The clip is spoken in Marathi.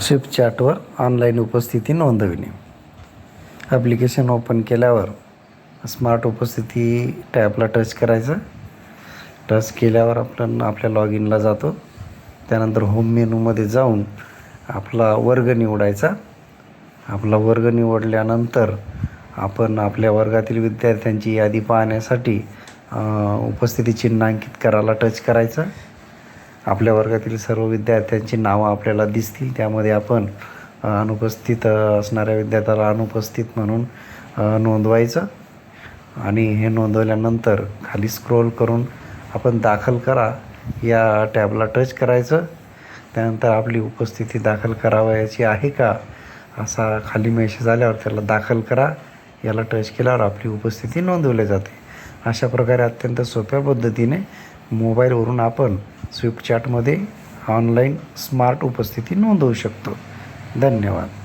स्विफ्ट ऑनलाईन उपस्थिती नोंदविणे. ॲप्लिकेशन ओपन केल्यावर स्मार्ट उपस्थिती टॅबला टच करायचं. टच केल्यावर आपण आपल्या लॉग इनला जातो. त्यानंतर होम मेनूमध्ये जाऊन आपला वर्ग निवडायचा. आपला वर्ग निवडल्यानंतर आपण आपल्या वर्गातील विद्यार्थ्यांची यादी पाहण्यासाठी उपस्थिती चिन्हांकित करायला टच करायचं. आपल्या वर्गातील सर्व विद्यार्थ्यांची नावं आपल्याला दिसतील. त्यामध्ये आपण अनुपस्थित असणाऱ्या विद्यार्थ्याला अनुपस्थित म्हणून नोंदवायचं. आणि हे नोंदवल्यानंतर खाली स्क्रोल करून आपण दाखल करा. या टॅबला टच करायचं. त्यानंतर आपली उपस्थिती दाखल करावयाची आहे का? असा खाली मेसेज आल्यावर त्याला दाखल करा. याला टच केल्यावर आपली उपस्थिती नोंदवली जाते. अशा प्रकारे अत्यंत सोप्या पद्धतीने मोबाईलवरून आपण स्विपचॅटमध्ये ऑनलाईन स्मार्ट उपस्थिती नोंदवू शकतो. धन्यवाद.